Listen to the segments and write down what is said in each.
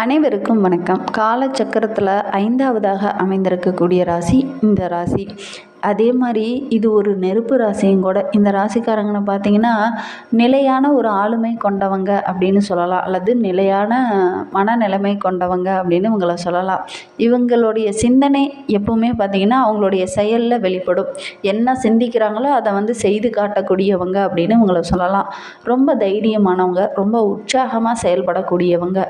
அனைவருக்கும் வணக்கம். காலச்சக்கரத்தில் ஐந்தாவதாக அமைந்திருக்கக்கூடிய ராசி இந்த ராசி. அதே மாதிரி இது ஒரு நெருப்பு ராசியும் கூட. இந்த ராசிக்காரங்கன்னு பார்த்தீங்கன்னா நிலையான ஒரு ஆளுமை கொண்டவங்க அப்படின்னு சொல்லலாம். அல்லது நிலையான மனநிலைமை கொண்டவங்க அப்படின்னு இவங்களை சொல்லலாம். இவங்களுடைய சிந்தனை எப்பவுமே பார்த்திங்கன்னா அவங்களுடைய செயலில் வெளிப்படும். என்ன சிந்திக்கிறாங்களோ அதை வந்து செய்து காட்டக்கூடியவங்க அப்படின்னு இவங்களை சொல்லலாம். ரொம்ப தைரியமானவங்க ரொம்ப உற்சாகமாக செயல்படக்கூடியவங்க.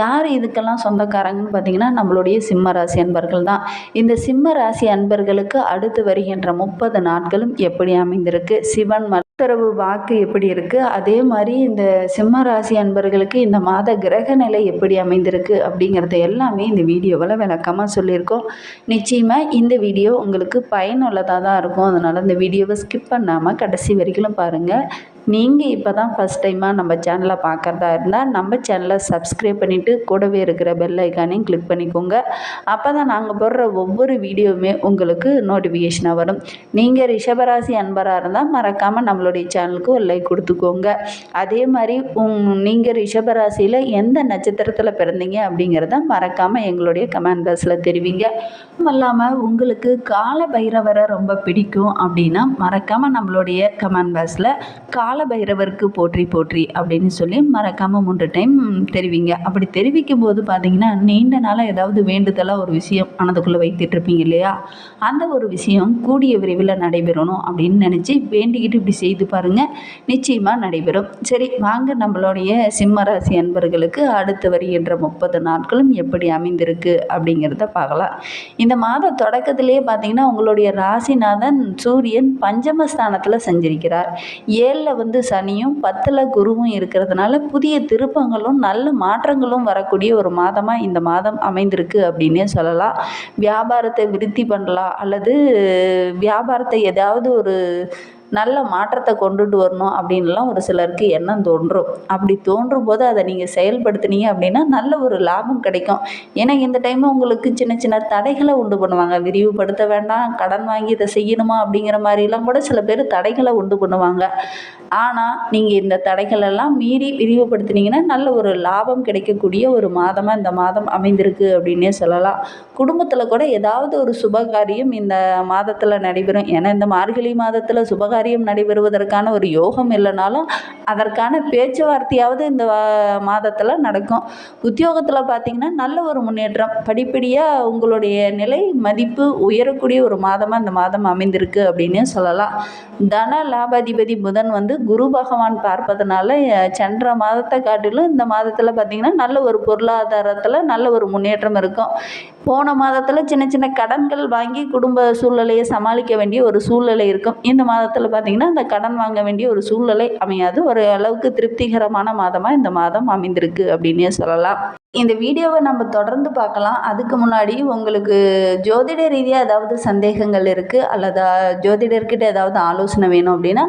யார் இதுக்கெல்லாம் சொந்தக்காரங்கன்னு பார்த்தீங்கன்னா நம்மளுடைய சிம்ம ராசி அன்பர்கள் தான் இந்த சிம்ம ராசி அன்பர்களுக்கு அடுத்து வருகின்ற முப்பது நாட்களும் எப்படி அமைந்திருக்கு? சிவன் உத்தரவு வாக்கு எப்படி இருக்குது அதே மாதிரி இந்த சிம்ம ராசி அன்பர்களுக்கு இந்த மாத கிரக நிலை எப்படி அமைந்திருக்கு? அப்படிங்கிறத எல்லாமே இந்த வீடியோவில் விளக்கமாக சொல்லியிருக்கோம். நிச்சயமாக இந்த வீடியோ உங்களுக்கு பயனுள்ளதாக தான் இருக்கும். அதனால் இந்த வீடியோவை ஸ்கிப் பண்ணாமல் கடைசி வரைக்கும் பாருங்கள் நீங்கள் இப்போ தான் ஃபஸ்ட் டைமாக நம்ம சேனலை பார்க்குறதா இருந்தால் நம்ம சேனலை சப்ஸ்கிரைப் பண்ணிவிட்டு கூடவே இருக்கிற பெல் ஐக்கானையும் கிளிக் பண்ணிக்கோங்க. அப்போ தான் நாங்கள் போடுற ஒவ்வொரு வீடியோவுமே உங்களுக்கு நோட்டிஃபிகேஷனாக வரும். நீங்கள் ரிஷபராசி அன்பராக இருந்தால் மறக்காமல் நம்மளுடைய சேனலுக்கு ஒரு லைக் கொடுத்துக்கோங்க. அதே மாதிரி உங் நீங்கள் ரிஷபராசியில் எந்த நட்சத்திரத்தில் பிறந்தீங்க அப்படிங்கிறத மறக்காமல் எங்களுடைய கமெண்ட் பாக்ஸில் தெரிவிங்க. இல்லாமல் உங்களுக்கு கால பைரவரை ரொம்ப பிடிக்கும் அப்படின்னா மறக்காமல் நம்மளுடைய கமெண்ட் பாக்ஸில் கால பைரவருக்கு போற்றி போற்றி அப்படின்னு சொல்லி மறக்காமல் மூன்று டைம் தெரிவிங்க. அப்படி தெரிவிக்கும் போது பார்த்தீங்கன்னா நீண்ட நாளாக ஏதாவது வேண்டுதலாக ஒரு விஷயம் மனதுக்குள்ளே வைத்துட்டு இருப்பீங்க இல்லையா? அந்த ஒரு விஷயம் கூடிய விரைவில் நடைபெறணும் அப்படின்னு நினச்சி வேண்டிக்கிட்டு இப்படி செய்து பாருங்கள் நிச்சயமாக நடைபெறும். சரி வாங்க நம்மளுடைய சிம்ம ராசி அன்பர்களுக்கு அடுத்து வருகின்ற முப்பது நாட்களும் எப்படி அமைந்திருக்கு அப்படிங்கிறத பார்க்கலாம். இந்த மாத தொடக்கத்திலேயே பார்த்தீங்கன்னா உங்களுடைய ராசிநாதன் சூரியன் பஞ்சமஸ்தானத்தில் செஞ்சிருக்கிறார். ஏழில் வந்து வந்து சனியும் பத்தில் குருவும் இருக்கிறதுனால புதிய திருப்பங்களும் நல்ல மாற்றங்களும் வரக்கூடிய ஒரு மாதமாக இந்த மாதம் அமைந்திருக்கு அப்படின்னே சொல்லலாம். வியாபாரத்தை விருத்தி பண்ணலாம் அல்லது வியாபாரத்தை ஏதாவது ஒரு நல்ல மாற்றத்தை கொண்டுட்டு வரணும் அப்படின்லாம் ஒரு சிலருக்கு எண்ணம் தோன்றும். அப்படி தோன்றும் போது அதை நீங்கள் செயல்படுத்துனீங்க அப்படின்னா நல்ல ஒரு லாபம் கிடைக்கும். ஏன்னா இந்த டைம் உங்களுக்கு சின்ன சின்ன தடைகளை உண்டு பண்ணுவாங்க. விரிவுபடுத்த வேண்டாம் கடன் வாங்கி இதை செய்யணுமா அப்படிங்கிற மாதிரிலாம் கூட சில பேர் தடைகளை உண்டு பண்ணுவாங்க. ஆனால் நீங்கள் இந்த தடைகளெல்லாம் மீறி விரிவுபடுத்தினீங்கன்னா நல்ல ஒரு லாபம் கிடைக்கக்கூடிய ஒரு மாதமாக இந்த மாதம் அமைந்திருக்கு அப்படின்னே சொல்லலாம். குடும்பத்தில் கூட ஏதாவது ஒரு சுபகாரியம் இந்த மாதத்தில் நடைபெறும். ஏன்னா இந்த மார்கழி மாதத்தில் சுபகாரியம் நடைபெறுவதற்கான ஒரு யோகம் இல்லைனாலும் அதற்கான பேச்சுவார்த்தையாவது இந்த மாதத்தில் நடக்கும். உத்தியோகத்தில் பார்த்திங்கன்னா நல்ல ஒரு முன்னேற்றம். படிப்படியாக உங்களுடைய நிலை மதிப்பு உயரக்கூடிய ஒரு மாதமாக இந்த மாதம் அமைந்திருக்கு அப்படின்னே சொல்லலாம். தன லாபாதிபதி புதன் வந்து குரு பகவான் பார்ப்பதனால சென்ற மாதத்தை காட்டிலும் இந்த மாதத்தில் பார்த்திங்கன்னா நல்ல ஒரு பொருளாதாரத்தில் நல்ல ஒரு முன்னேற்றம் இருக்கும். போன மாதத்தில் சின்ன சின்ன கடன்கள் வாங்கி குடும்ப சூழ்நிலையை சமாளிக்க வேண்டிய ஒரு சூழ்நிலை இருக்கும். இந்த மாதத்தில் பார்த்திங்கன்னா அந்த கடன் வாங்க வேண்டிய ஒரு சூழ்நிலை அமையாது. ஒரு அளவுக்கு திருப்திகரமான மாதமாக இந்த மாதம் அமைந்திருக்கு அப்படின்னே சொல்லலாம். இந்த வீடியோவை நம்ம தொடர்ந்து பார்க்கலாம். அதுக்கு முன்னாடி உங்களுக்கு ஜோதிட ரீதியாக ஏதாவது சந்தேகங்கள் இருக்குது அல்லது ஜோதிடர்கிட்ட ஏதாவது ஆலோசனை வேணும் அப்படின்னா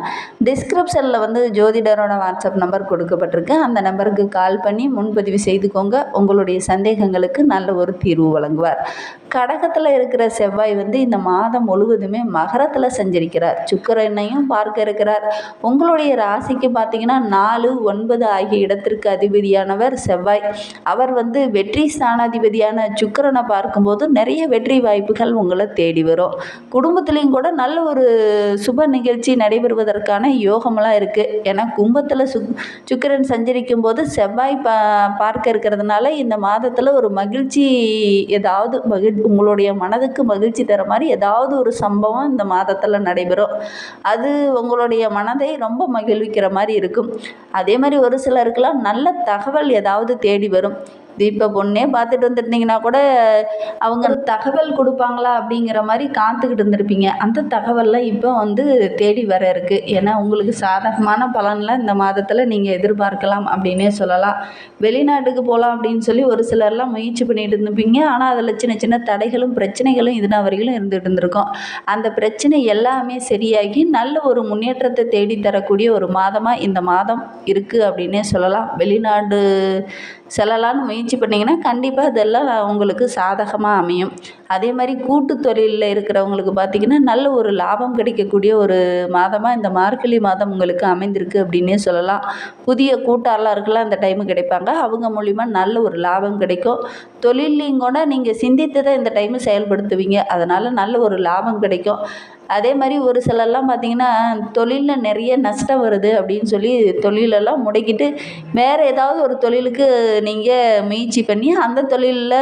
டிஸ்கிரிப்ஷனில் வந்து ஜோதிடரோட வாட்ஸ்அப் நம்பர் கொடுக்கப்பட்டிருக்கு. அந்த நம்பருக்கு கால் பண்ணி முன்பதிவு செய்துக்கோங்க. உங்களுடைய சந்தேகங்களுக்கு நல்ல ஒரு தீர்வு வழங்குவார். கடகத்தில் இருக்கிற செவ்வாய் வந்து இந்த மாதம் முழுவதுமே மகரத்தில் செஞ்சிருக்கிறார். சுக்கரனையும் பார்க்க இருக்கிறார். உங்களுடைய ராசிக்கு பார்த்தீங்கன்னா நாலு ஒன்பது ஆகிய இடத்திற்கு அதிபதியானவர் செவ்வாய். அவர் வந்து வெற்றி ஸ்தானாதிபதியான சுக்கரனை பார்க்கும்போது நிறைய வெற்றி வாய்ப்புகள் உங்களை தேடி வரும். குடும்பத்துலேயும் கூட நல்ல ஒரு சுப நிகழ்ச்சி நடைபெறுவதற்கான யோகமெல்லாம் இருக்குது ஏன்னா கும்பத்தில் சு சுக்கரன் சஞ்சரிக்கும் போது செவ்வாய் பா பார்க்க இருக்கிறதுனால இந்த மாதத்தில் ஒரு மகிழ்ச்சி ஏதாவது மகிழ்ச்சி உங்களுடைய மனதுக்கு மகிழ்ச்சி தர மாதிரி ஏதாவது ஒரு சம்பவம் இந்த மாதத்தில் நடைபெறும். அது உங்களுடைய மனதை ரொம்ப மகிழ்விக்கிற மாதிரி இருக்கும். அதே மாதிரி ஒரு சிலருக்கெல்லாம் நல்ல தகவல் ஏதாவது தேடி வரும். இப்போ பொண்ணே பார்த்துட்டு வந்துருந்தீங்கன்னா கூட அவங்க தகவல் கொடுப்பாங்களா அப்படிங்கிற மாதிரி காத்துக்கிட்டு இருந்திருப்பீங்க. அந்த தகவல்லாம் இப்போ வந்து தேடி வர இருக்குது ஏன்னா உங்களுக்கு சாதகமான பலன்லாம் இந்த மாதத்தில் நீங்கள் எதிர்பார்க்கலாம் அப்படின்னே சொல்லலாம். வெளிநாட்டுக்கு போகலாம் அப்படின்னு சொல்லி ஒரு சிலர்லாம் முயற்சி பண்ணிட்டு இருந்துப்பீங்க ஆனால் அதில் சின்ன சின்ன தடைகளும் பிரச்சனைகளும் இதுனா வரையிலும் இருந்துகிட்டு இருந்திருக்கும். அந்த பிரச்சனை எல்லாமே சரியாகி நல்ல ஒரு முன்னேற்றத்தை தேடி தரக்கூடிய ஒரு மாதமாக இந்த மாதம் இருக்குது அப்படின்னே சொல்லலாம். வெளிநாடு செல்லலான்னு முயற்சி பண்ணிங்கன்னா கண்டிப்பாக இதெல்லாம் உங்களுக்கு சாதகமாக அமையும். அதே மாதிரி கூட்டு தொழிலில் இருக்கிறவங்களுக்கு பார்த்திங்கன்னா நல்ல ஒரு லாபம் கிடைக்கக்கூடிய ஒரு மாதமாக இந்த மார்கழி மாதம் உங்களுக்கு அமைந்திருக்கு அப்படின்னே சொல்லலாம். புதிய கூட்டாளர்கள்லாம் அந்த டைமு கிடைப்பாங்க. அவங்க மூலிமா நல்ல ஒரு லாபம் கிடைக்கும். தொழில்லையும் கூட நீங்கள் சிந்தித்து தான் இந்த டைமு செயல்படுத்துவீங்க. அதனால் நல்ல ஒரு லாபம் கிடைக்கும். அதே மாதிரி ஒரு சிலர்லாம் பார்த்திங்கன்னா தொழிலில் நிறைய நஷ்டம் வருது அப்படின்னு சொல்லி தொழிலெல்லாம் முடக்கிட்டு வேறு ஏதாவது ஒரு தொழிலுக்கு நீங்கள் முயற்சி பண்ணி அந்த தொழிலில்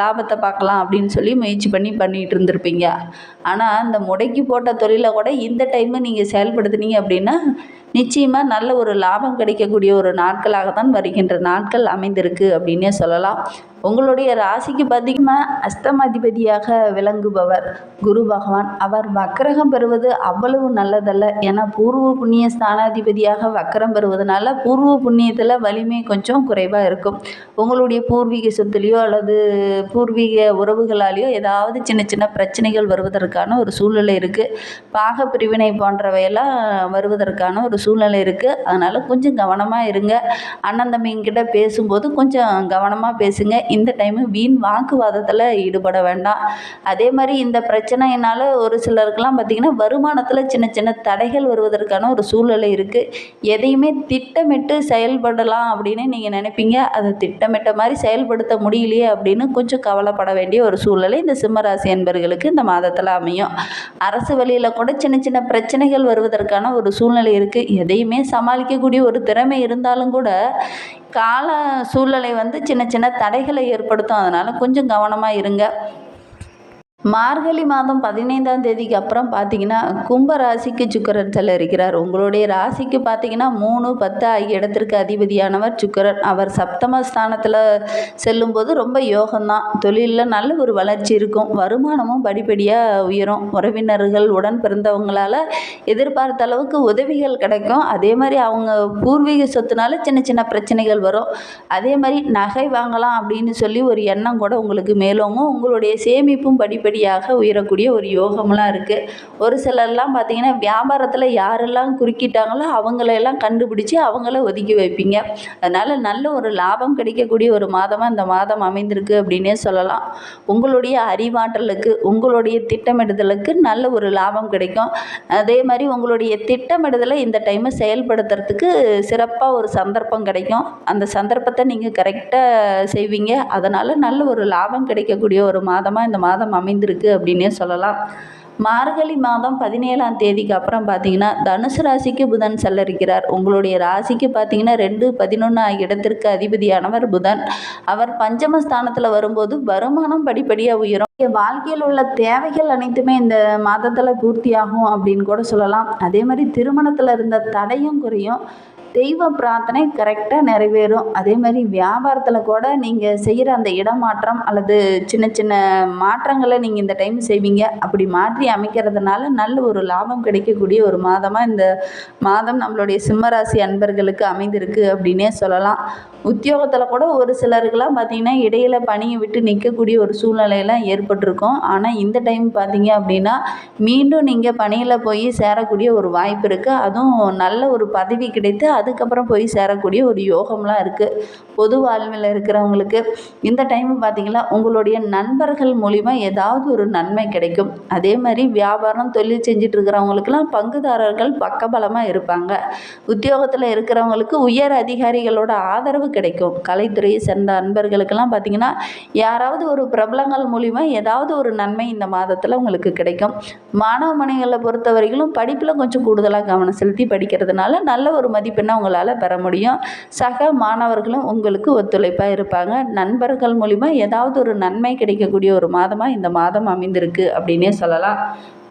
லாபத்தை பார்க்கலாம் அப்படின்னு சொல்லி முயற்சி பண்ணி பண்ணிகிட்டு இருந்திருப்பீங்க. ஆனால் அந்த முடக்கி போட்ட தொழிலை கூட இந்த டைமு நீங்கள் செயல்படுத்துனீங்க அப்படின்னா நிச்சயமாக நல்ல ஒரு லாபம் கிடைக்கக்கூடிய ஒரு நாட்களாக தான் வருகின்ற நாட்கள் அமைந்திருக்கு அப்படின்னே சொல்லலாம். உங்களுடைய ராசிக்கு பார்த்திங்கன்னா அஸ்தமாதிபதியாக விளங்குபவர் குரு பகவான். அவர் வக்கரகம் பெறுவது அவ்வளவு நல்லதல்ல. ஏன்னா பூர்வ புண்ணிய ஸ்தானாதிபதியாக வக்கரம் பெறுவதனால பூர்வ புண்ணியத்தில் வலிமை கொஞ்சம் குறைவாக இருக்கும். உங்களுடைய பூர்வீக சொத்துலேயோ அல்லது பூர்வீக உறவுகளாலேயோ ஏதாவது சின்ன சின்ன பிரச்சனைகள் வருவதற்கான ஒரு சூழ்நிலை இருக்குது பாக பிரிவினை போன்றவையெல்லாம் வருவதற்கான ஒரு சூழ்நிலை இருக்குது அதனால் கொஞ்சம் கவனமாக இருங்க. அண்ணன் தம்பிங்கிட்ட பேசும்போது கொஞ்சம் கவனமாக பேசுங்க. இந்த டைமு வீண் வாக்குவாதத்தில் ஈடுபட வேண்டாம். அதே மாதிரி இந்த பிரச்சனையினால் ஒரு சிலருக்கெல்லாம் பார்த்திங்கன்னா வருமானத்தில் சின்ன சின்ன தடைகள் வருவதற்கான ஒரு சூழ்நிலை இருக்குது எதையுமே திட்டமிட்டு செயல்படலாம் அப்படின்னு நீங்கள் நினைப்பீங்க. அதை திட்டமிட்ட மாதிரி செயல்படுத்த முடியலையே அப்படின்னு கொஞ்சம் கவலைப்பட வேண்டிய ஒரு சூழ்நிலை இந்த சிம்மராசி என்பர்களுக்கு இந்த மாதத்தில் அமையும். அரசு வழியில் கூட சின்ன சின்ன பிரச்சனைகள் வருவதற்கான ஒரு சூழ்நிலை இருக்குது எதையுமே சமாளிக்கக்கூடிய ஒரு திறமை இருந்தாலும் கூட கால சூழ்நிலை வந்து சின்ன சின்ன தடைகளை ஏற்படுத்தும். அதனால் கொஞ்சம் கவனமாக இருங்க. மார்கழி மாதம் பதினைந்தாம் தேதிக்கு அப்புறம் பார்த்தீங்கன்னா கும்ப ராசிக்கு சுக்கரன் செல்ல இருக்கிறார் உங்களுடைய ராசிக்கு பார்த்தீங்கன்னா மூணு பத்து ஆகிய இடத்திற்கு அதிபதியானவர் சுக்கரன். அவர் சப்தம ஸ்தானத்தில் செல்லும்போது ரொம்ப யோகம்தான். தொழிலில் நல்ல ஒரு வளர்ச்சி இருக்கும். வருமானமும் படிப்படியாக உயரும். உறவினர்கள் உடன் பிறந்தவங்களால் எதிர்பார்த்த அளவுக்கு உதவிகள் கிடைக்கும். அதே மாதிரி அவங்க பூர்வீக சொத்துனால சின்ன சின்ன பிரச்சனைகள் வரும். அதே மாதிரி நகை வாங்கலாம் அப்படின்னு சொல்லி ஒரு எண்ணம் கூட உங்களுக்கு மேலோங்கும். உங்களுடைய சேமிப்பும் படிப்படி படிப்படியாக உயரக்கூடிய ஒரு யோகம்லாம் இருக்குது ஒரு சிலர்லாம் பார்த்தீங்கன்னா வியாபாரத்தில் யாரெல்லாம் குறுக்கிட்டாங்களோ அவங்களெல்லாம் கண்டுபிடிச்சி அவங்கள ஒதுக்கி வைப்பீங்க. அதனால் நல்ல ஒரு லாபம் கிடைக்கக்கூடிய ஒரு மாதமாக இந்த மாதம் அமைந்திருக்கு அப்படின்னே சொல்லலாம். உங்களுடைய அறிவாற்றலுக்கு உங்களுடைய திட்டமிடுதலுக்கு நல்ல ஒரு லாபம் கிடைக்கும். அதே மாதிரி உங்களுடைய திட்டமிடுதலை இந்த டைமை செயல்படுத்துறதுக்கு சிறப்பாக ஒரு சந்தர்ப்பம் கிடைக்கும். அந்த சந்தர்ப்பத்தை நீங்கள் கரெக்டாக செய்வீங்க. அதனால் நல்ல ஒரு லாபம் கிடைக்கக்கூடிய ஒரு மாதமாக இந்த மாதம் அமைந்து இருந்திருக்கு அப்படின்னே சொல்லலாம். மார்கழி மாதம் பதினேழாம் தேதிக்கு அப்புறம் பார்த்தீங்கன்னா தனுசு ராசிக்கு புதன் செல்லரிக்கிறார் உங்களுடைய ராசிக்கு பார்த்தீங்கன்னா ரெண்டு பதினொன்று ஆகிய இடத்திற்கு அதிபதியானவர் புதன். அவர் பஞ்சமஸ்தானத்தில் வரும்போது வருமானம் படிப்படியாக உயரும். வாழ்க்கையில் உள்ள தேவைகள் அனைத்துமே இந்த மாதத்தில் பூர்த்தியாகும் அப்படின்னு கூட சொல்லலாம். அதே மாதிரி திருமணத்தில் இருந்த தடையும் குறையும். தெய்வ பிரார்த்தனை கரெக்டாக நிறைவேறும். அதே மாதிரி வியாபாரத்தில் கூட நீங்கள் செய்கிற அந்த இடமாற்றம் அல்லது சின்ன சின்ன மாற்றங்களை நீங்கள் இந்த டைம் செய்வீங்க. அப்படி மாற்றி அமைக்கிறதுனால நல்ல ஒரு லாபம் கிடைக்கக்கூடிய ஒரு மாதமாக இந்த மாதம் நம்மளுடைய சிம்மராசி அன்பர்களுக்கு அமைந்திருக்கு அப்படின்னே சொல்லலாம். உத்தியோகத்தில் கூட ஒரு சிலருக்கெல்லாம் பார்த்திங்கன்னா இடையில பணியை விட்டு நிற்கக்கூடிய ஒரு சூழ்நிலையெல்லாம் ஏற்பட்டிருக்கும். ஆனால் இந்த டைம் பார்த்திங்க அப்படின்னா மீண்டும் நீங்கள் பணியில் போய் சேரக்கூடிய ஒரு வாய்ப்பு இருக்குது அதுவும் நல்ல ஒரு பதவி கிடைத்து அதுக்கப்புறம் போய் சேரக்கூடிய ஒரு யோகம்லாம் இருக்குது பொது வாழ்வில் இருக்கிறவங்களுக்கு இந்த டைம் பார்த்திங்கன்னா உங்களுடைய நண்பர்கள் மூலிமா ஏதாவது ஒரு நன்மை கிடைக்கும். அதே மாதிரி வியாபாரம் தொழில் செஞ்சுட்டு இருக்கிறவங்களுக்கெல்லாம் பங்குதாரர்கள் பக்கபலமாக இருப்பாங்க. உத்தியோகத்தில் இருக்கிறவங்களுக்கு உயர் அதிகாரிகளோட ஆதரவு கிடைக்கும். கலைத்துறையை சேர்ந்த நண்பர்களுக்கெல்லாம் பார்த்திங்கன்னா யாராவது ஒரு பிரபலங்கள் மூலிமா ஏதாவது ஒரு நன்மை இந்த மாதத்தில் உங்களுக்கு கிடைக்கும். மாணவ மணிகளை பொறுத்த வரைக்கும் படிப்பில் கொஞ்சம் கூடுதலாக கவனம் செலுத்தி படிக்கிறதுனால நல்ல ஒரு மதிப்பெண்ணை உங்களால் பெற முடியும். சக மாணவர்களும் உங்களுக்கு ஒத்துழைப்பாக இருப்பாங்க. நண்பர்கள் மூலிமா ஏதாவது ஒரு நன்மை கிடைக்கக்கூடிய ஒரு மாதமாக இந்த மாதம் அமைந்திருக்கு அப்படின்னே சொல்லலாம்.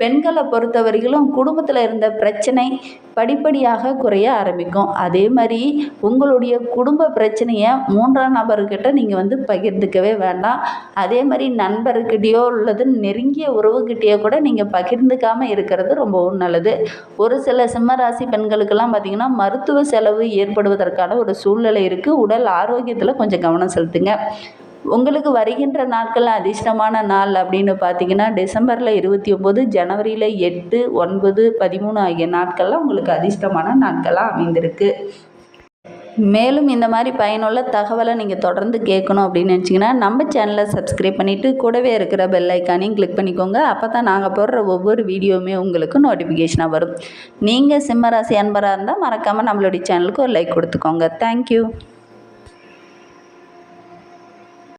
பெண்களை பொறுத்தவரையிலும் குடும்பத்தில் இருந்த பிரச்சனை படிப்படியாக குறைய ஆரம்பிக்கும். அதே மாதிரி உங்களுடைய குடும்ப பிரச்சனையை மூன்றாம் நபர்கிட்ட நீங்கள் வந்து பகிர்ந்துக்கவே வேண்டாம். அதே மாதிரி நண்பர்கிட்டயோ அல்லது நெருங்கிய உறவுகிட்டேயோ கூட நீங்கள் பகிர்ந்துக்காமல் இருக்கிறது ரொம்பவும் நல்லது. ஒரு சில சிம்மராசி பெண்களுக்கெல்லாம் பார்த்திங்கன்னா மருத்துவ செலவு ஏற்படுவதற்கான ஒரு சூழ்நிலை இருக்குது உடல் ஆரோக்கியத்தில் கொஞ்சம் கவனம் செலுத்துங்க. உங்களுக்கு வருகின்ற நாட்கள் அதிர்ஷ்டமான நாள் அப்படின்னு பார்த்தீங்கன்னா டிசம்பரில் இருபத்தி ஒம்பது ஜனவரியில் எட்டு ஒன்பது பதிமூணு ஆகிய நாட்கள்லாம் உங்களுக்கு அதிர்ஷ்டமான நாட்களாக அமைந்திருக்கு. மேலும் இந்த மாதிரி பயனுள்ள தகவலை நீங்கள் தொடர்ந்து கேட்கணும் அப்படின்னு நினச்சிங்கன்னா நம்ம சேனலை சப்ஸ்கிரைப் பண்ணிவிட்டு கூடவே இருக்கிற பெல் ஐக்கானையும் கிளிக் பண்ணிக்கோங்க. அப்போ தான் நாங்கள் போடுற ஒவ்வொரு வீடியோவுமே உங்களுக்கு நோட்டிஃபிகேஷனாக வரும். நீங்கள் சிம்மராசி அன்பராக இருந்தால் மறக்காமல் நம்மளுடைய சேனலுக்கு ஒரு லைக் கொடுத்துக்கோங்க. தேங்க்யூ